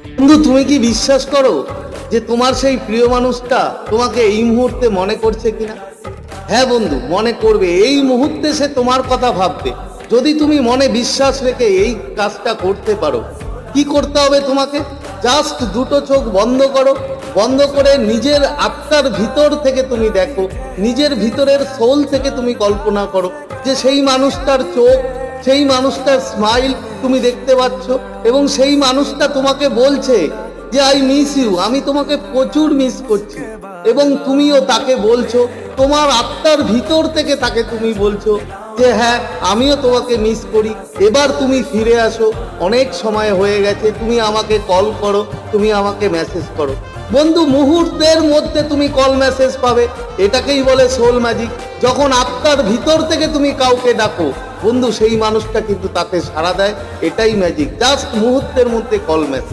বন্ধু, তুমি কি বিশ্বাস করো যে তোমার সেই প্রিয় মানুষটা তোমাকে এই মুহূর্তে মনে করছে কিনা? হ্যাঁ বন্ধু, মনে করবে। এই মুহূর্তে সে তোমার কথা ভাববে। যদি তুমি মনে বিশ্বাস রেখে এই কাজটা করতে পারো, কি করতে হবে তোমাকে? জাস্ট দুটো চোখ বন্ধ করো। বন্ধ করে নিজের আত্মার ভিতর থেকে তুমি দেখো। নিজের ভিতরের সোল থেকে তুমি কল্পনা করো যে সেই মানুষটার চোখ সেই মানুষটার স্মাইল তুমি দেখতে পাচ্ছ এবং সেই মানুষটা তোমাকে বলছে যে আই মিস ইউ আমি তোমাকে প্রচুর মিস করছি। এবং তুমিও তাকে বলছো, তোমার আত্মার ভিতর থেকে তাকে তুমি বলছো যে হ্যাঁ আমিও তোমাকে মিস করি। এবার তুমি ফিরে আসো। অনেক সময় হয়ে গেছে, তুমি আমাকে কল করো, তুমি আমাকে মেসেজ করো। বন্ধু, মুহূর্তের মধ্যে তুমি কল মেসেজ পাবে। এটাকেই বলে সোল ম্যাজিক যখন আত্মার ভিতর থেকে তুমি কাউকে ডাকো বন্ধু সেই মানুষটা কিন্তু তাতে সাড়া দেয়। এটাই ম্যাজিক জাস্ট মুহূর্তের মধ্যে কল মেসেজ